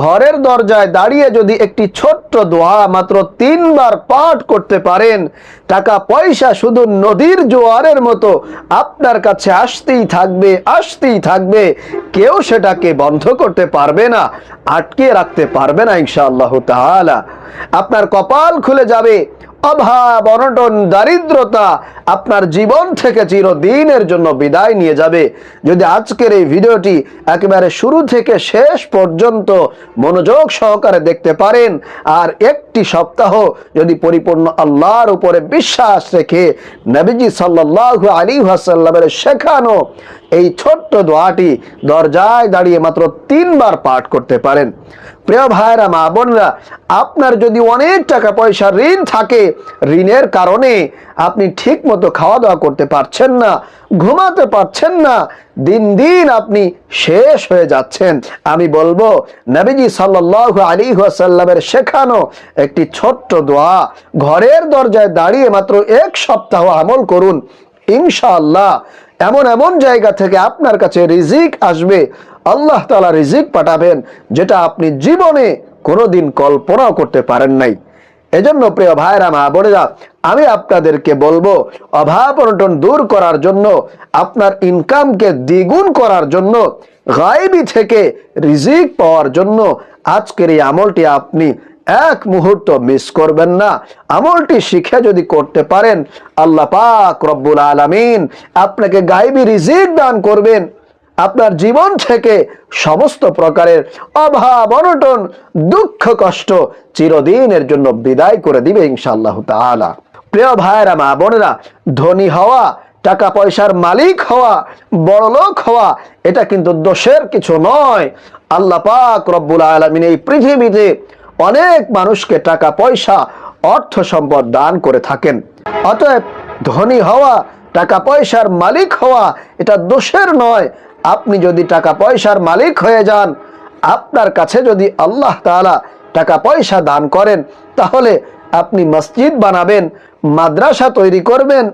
ঘরের দরজায় দাঁড়িয়ে যদি একটি ছোট্ট দোয়া মাত্র তিনবার পাঠ করতে পারেন, টাকা পয়সা শুধু নদীর জোয়ারের মতো আপনার কাছে আসতেই থাকবে আসতেই থাকবে। কেউ সেটাকে বন্ধ করতে পারবে না, আটকে রাখতে পারবে না ইনশাআল্লাহ তাআলা। আপনার কপাল খুলে যাবে অভাব, অনটন, দারিদ্রতা আপনার জীবন থেকে চিরদিনের জন্য বিদায় নিয়ে যাবে। যদি আজকের এই ভিডিওটি একেবারে শুরু থেকে শেষ পর্যন্ত মনোযোগ সহকারে দেখতে পারেন, আর একটি সপ্তাহ যদি পরিপূর্ণ আল্লাহর উপরে বিশ্বাস রেখে নবীজি সাল্লাল্লাহু আলী ওয়াসাল্লামের শেখানো এই ছোট্ট দোয়াটি দরজায় দাঁড়িয়ে মাত্র তিনবার পাঠ করতে পারেন। প্রিয় ভাইরা মা বোনরা, আপনার যদি অনেক টাকা পয়সা ঋণ থাকে, ঋণের কারণে আপনি ঠিক মতো খাওয়া দাওয়া করতে পারছেন না, ঘুমাতে পারছেন না, দিন দিন আপনি শেষ হয়ে যাচ্ছেন। আমি বলব, নবীজি সাল্লাল্লাহু আলী ওয়াসাল্লামের শেখানো একটি ছোট্ট দোয়া, ঘরের দরজায় দাঁড়িয়ে মাত্র এক সপ্তাহ আমল করুন। ইনশাআল্লাহ, এমন এমন জায়গা থেকে আপনার কাছে রিজিক আসবে আল্লাহ তালা রিজিক পাঠাবেন, যেটা আপনি জীবনে কোনোদিন কল্পনাও করতে পারেন নাই। এজন্য প্রিয় ভাইরা মা বোনেরা, আমি আপনাদেরকে বলব, অভাব অনটন দূর করার জন্য, আপনার ইনকামকে দ্বিগুণ করার জন্য, গায়েবি থেকে রিজিক পাওয়ার জন্য আজকের এই আমলটি আপনি এক মুহূর্ত মিস করবেন না। আমলটি শিখে যদি করতে পারেন, আল্লাহ পাক রব্বুল আলামিন আপনাকে গায়েবী রিজিক দান করবেন। আপনার জীবন থেকে সমস্ত প্রকারের অভাব, অনটন, দুঃখ, কষ্ট চিরদিনের জন্য বিদায় করে দিবে ইনশাআল্লাহ তাআলা। প্রিয় ভাইয়েরা, মা বোনেরা, ধনী হওয়া, টাকা পয়সার মালিক হওয়া বড়লোক হওয়া, এটা কিন্তু দোষের কিছু নয়। আল্লাহ পাক রব্বুল আলামিন এই পৃথিবীতে অনেক মানুষকে টাকা পয়সা, অর্থ সম্পদ দান করে থাকেন। অতএব ধনী হওয়া টাকা পয়সার মালিক হওয়া এটা দোষের নয়। আপনি যদি টাকা পয়সার মালিক হয়ে যান, আপনার কাছে যদি আল্লাহ তালা টাকা পয়সা দান করেন, তাহলে আপনি মসজিদ বানাবেন, মাদ্রাসা তৈরি করবেন,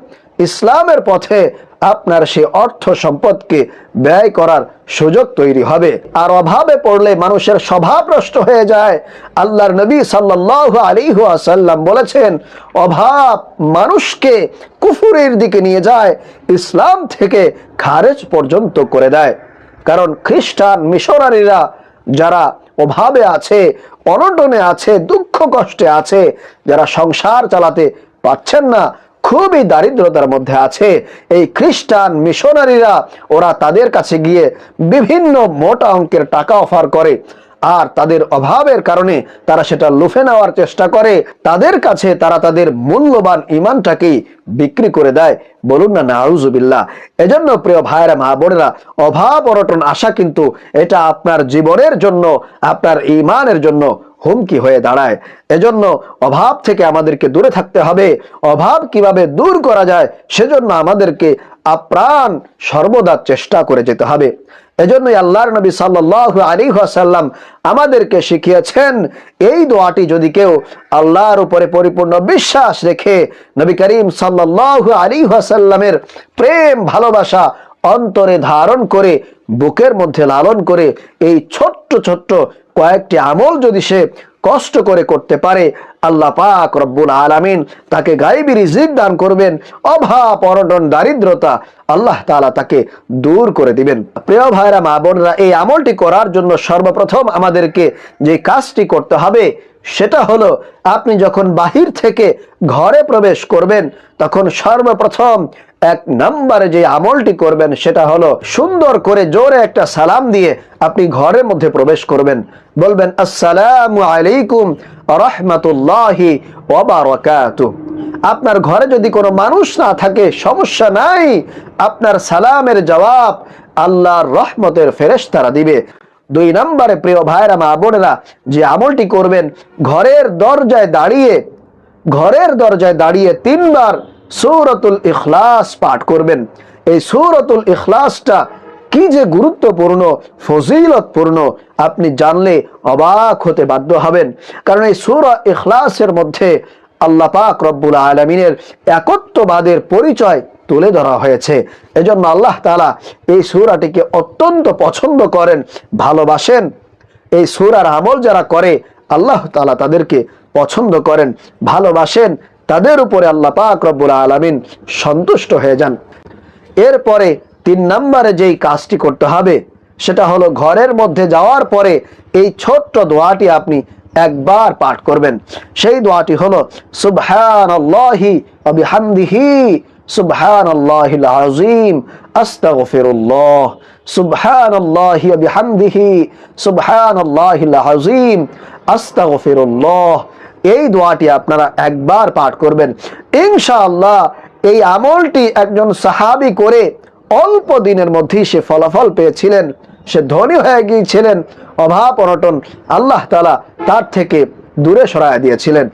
ইসলামের পথে আপনার সে অর্থ সম্পদকে ব্যয় করার সুযোগ তৈরি হবে। আর অভাবে পড়লে মানুষের স্বভাব নষ্ট হয়ে যায়। আল্লাহর নবী সাল্লাল্লাহু আলাইহি ওয়াসাল্লাম বলেছেন, অভাব মানুষকে কুফুরের দিকে নিয়ে যায়, ইসলাম থেকে খারেজ পর্যন্ত করে দেয়। কারণ খ্রিস্টান মিশনারিরা যারা অভাবে আছে, অনটনে আছে, দুঃখ কষ্টে আছে, যারা সংসার চালাতে পারছেন না খুবই দারিদ্রতার মধ্যে আছে। এই খ্রিস্টান মিশনারিরা, ওরা তাদের কাছে গিয়ে বিভিন্ন মোটা অঙ্কের টাকা অফার করে। আর তাদের অভাবের কারণে তারা সেটা লুফে নেওয়ার চেষ্টা করে। তাদের কাছে তারা তাদের মূল্যবান ইমানটাকেই বিক্রি করে দেয়। বলুন না, নাউজুবিল্লাহ। এজন্য প্রিয় ভাইরা মা বোনেরা, অভাব অনটন, আশা কিন্তু এটা আপনার জীবনের জন্য, আপনার ইমানের জন্য হুমকি হয়ে দাঁড়ায়। এজন্য অভাব থেকে আমাদেরকে দূরে থাকতে হবে। অভাব কীভাবে দূর করা যায়, সেজন্য আমাদেরকে আপ্রাণ সর্বদা চেষ্টা করে যেতে হবে। এজন্যই আল্লাহর নবী সাল্লাল্লাহু আলাইহি ওয়াসাল্লাম আমাদেরকে শিখিয়েছেন, এই দোয়াটি যদি কেউ আল্লাহর উপরে পরিপূর্ণ বিশ্বাস রেখে নবী করিম সাল্লাল্লাহু আলাইহি ওয়াসাল্লামের প্রেম, ভালোবাসা অন্তরে ধারণ করে, বুকের মধ্যে লালন করে, এই ছোট্ট ছোট্ট কয়েকটি আমল যদি সে কষ্ট করে করতে পারে, আল্লাহ পাক রব্বুল আলামিন তাকে গাইবি রিজিক দান করবেন, অভাব, অনটন, দারিদ্রতা আল্লাহ তাআলা তাকে দূর করে দিবেন। প্রিয় ভাইরা, মা বোনরা, এই আমলটি করার জন্য সর্বপ্রথম আমাদেরকে যে কাজটি করতে হবে সেটা হলো, আপনি যখন বাহির থেকে ঘরে প্রবেশ করবেন, তখন সর্বপ্রথম এক নম্বরে যে আমলটি করবেন, সেটা হলো সুন্দর করে জোরে একটা সালাম দিয়ে আপনি ঘরের মধ্যে প্রবেশ করবেন। বলবেন, আসসালামু আলাইকুম রহমতুল্লাহি ওবারকাতু আপনার ঘরে যদি কোনো মানুষ না থাকে, সমস্যা নাই। আপনার সালামের জবাব আল্লাহর রহমতের ফেরেশতারা দিবে। দুই নম্বরে প্রিয় ভাইরা মা বোনেরা, যে আমলটি করবেন, ঘরের দরজায় দাঁড়িয়ে, ঘরের দরজায় দাঁড়িয়ে তিনবার সূরাতুল ইখলাস পাঠ করবেন। এই সৌরতুল ইখলাসটা কি যে গুরুত্বপূর্ণ, ফজিলতপূর্ণ, আপনি জানলে অবাক হতে বাধ্য হবেন। কারণ এই সূরা ইখলাসের মধ্যে আল্লাহ পাক রব্বুল আলমিনের একত্ববাদের পরিচয় তুলে ধরা হয়েছে। এজন্য আল্লাহ তাআলা এই সূরাটিকে অত্যন্ত পছন্দ করেন, ভালোবাসেন। এই সুরার আমল যারা করে, আল্লাহ তাআলা তাদেরকে পছন্দ করেন, ভালোবাসেন। তাদের উপরে আল্লাহ পাক রব্বুল আলামিন সন্তুষ্ট হয়ে যান। এরপরে তিন নম্বরে যেই কাজটি করতে হবে, সেটা হলো ঘরের মধ্যে যাওয়ার পরে এই ছোট্ট দোয়াটি আপনি একবার পাঠ করবেন। সেই দোয়াটি হলো সুবহান আল্লাহি বিহামদিহি সুবহান আল্লাহিল আজিম আস্তাগফিরুল্লাহ সুবহান আল্লাহি বিহামদিহি সুবহান আল্লাহিল আজিম আস্তাগফিরুল্লাহ। এই দোয়াটি আপনারা একবার পাঠ করবেন। ইনশাআল্লাহ এই আমলটি একজন সাহাবি করে অল্প দিনের মধ্যেই সে ফলাফল পেয়েছিলেন। সে ধনী হয়ে গিয়েছিলেন, অভাব অনটন আল্লাহ তালা তার থেকে দূরে সরায় দিয়েছিলেন।